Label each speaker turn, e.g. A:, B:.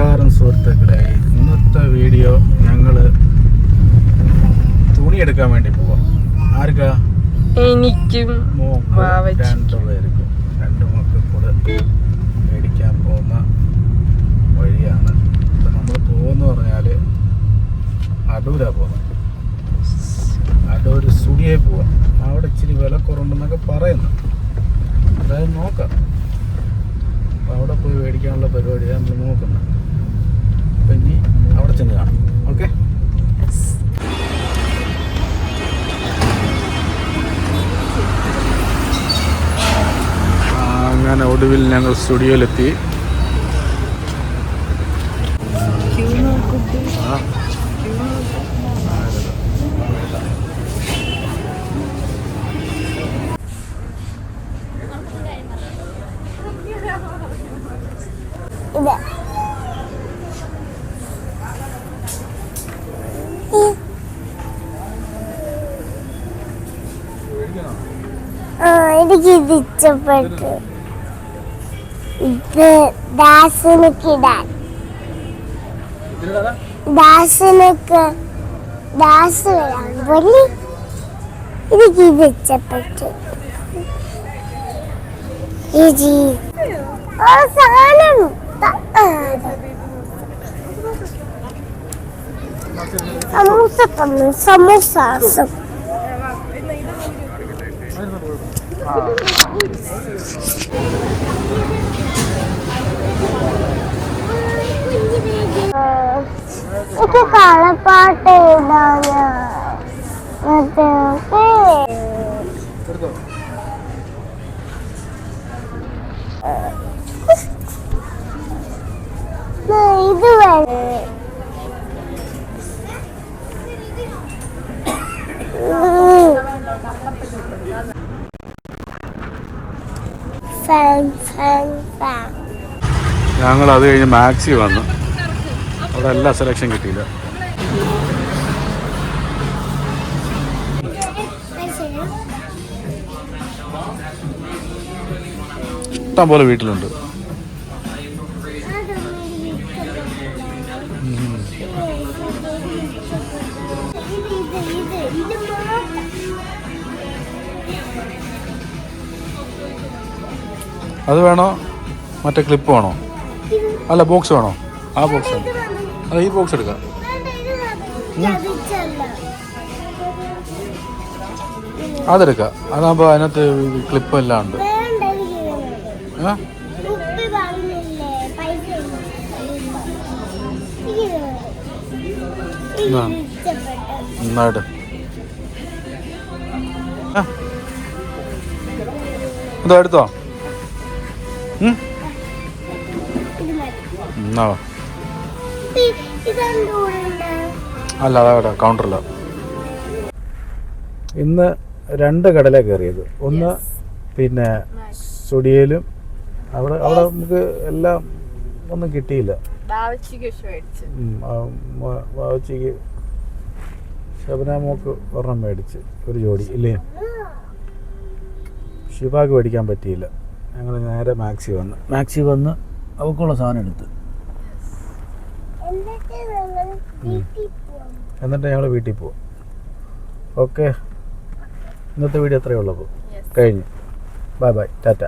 A: നമസ്കാരം സുഹൃത്തുക്കളെ ഇന്നത്തെ വീഡിയോ ഞങ്ങൾ തുണി എടുക്കാൻ വേണ്ടി പോവാം. ആർക്കാ?
B: എനിക്കും വാവച്ചിക്ക്.
A: രണ്ടു മക്കൾ കൂടെ മേടിക്കാൻ പോകുന്ന വഴിയാണ്. ഇപ്പം നമ്മൾ പോകുന്ന പറഞ്ഞാൽ അടൂരാ പോകുന്നത് അടൂർ സ്റ്റുഡിയോയിൽ പോവാം. അവിടെ ഇച്ചിരി വില കുറവുണ്ടെന്നൊക്കെ പറയുന്നു. അതായത് നോക്കാം. അപ്പോൾ അവിടെ പോയി മേടിക്കാനുള്ള പരിപാടിയാണ് നമ്മൾ നോക്കുന്നത്. അപ്പം ഇനി അവിടെ ചെന്ന് കാണാം. ഓക്കെ അങ്ങനെ ഒടുവിൽ ഞങ്ങൾ സ്റ്റുഡിയോയിലെത്തി. ആ.
C: ഇത് ആ എനിക്ക് ഇത് ഇഷ്ടപ്പെട്ടു ഇത് ദാസനക്കിടാൻ ദാസനക്ക് ദാസ് വരാൻ പോലെ എനിക്ക് ഇത് ഇഷ്ടപ്പെട്ടു. ഇജി ആ സാധനം. സമൂസ തന്നു സമൂസ. എനിക്ക് കളപ്പാട്ട് മറ്റേ ഇത് വേണം
A: ഞങ്ങൾ അത് കഴിഞ്ഞ് മാക്സി വന്നു അവിടെ എല്ലാ സെലക്ഷൻ കിട്ടിയില്ല ഇഷ്ടം പോലെ വീട്ടിലുണ്ട് അത് വേണോ? മറ്റേ ക്ലിപ്പ് വേണോ? അല്ല ബോക്സ് വേണോ? ആ ബോക്സ് അല്ല ഈ ബോക്സ് എടുക്കാം. അതെടുക്കാം. അതാകുമ്പോൾ അതിനകത്ത് ക്ലിപ്പ് എല്ലാം ഉണ്ട്. ഏ? ഇതോ എടുത്തോ? എന്നാ. അല്ല അതാ കൗണ്ടറില്ല ഇന്ന് രണ്ട് കടല കയറിയത്. ഒന്ന് പിന്നെ സ്റ്റുഡിയോയിലും അവിടെ അവിടെ നമുക്ക് എല്ലാം ഒന്നും കിട്ടിയില്ല.
B: ബാവച്ചിക്ക്
A: വാവച്ചിക്ക് ശബനാമോക്ക് ഒരെണ്ണം മേടിച്ച് ഒരു ജോഡി ഇല്ലേ? ശിവാക്ക് മേടിക്കാൻ പറ്റിയില്ല. ഞങ്ങൾ നേരെ മാക്സി വന്ന്. മാക്സി വന്ന് അവക്കുള്ള സാധനം എടുത്ത്. എന്നിട്ട് ഞങ്ങൾ വീട്ടിൽ പോകും ഓക്കെ. ഇന്നത്തെ വീഡിയോ അത്രയേ ഉള്ളപ്പോൾ കഴിഞ്ഞു. Bye bye Tata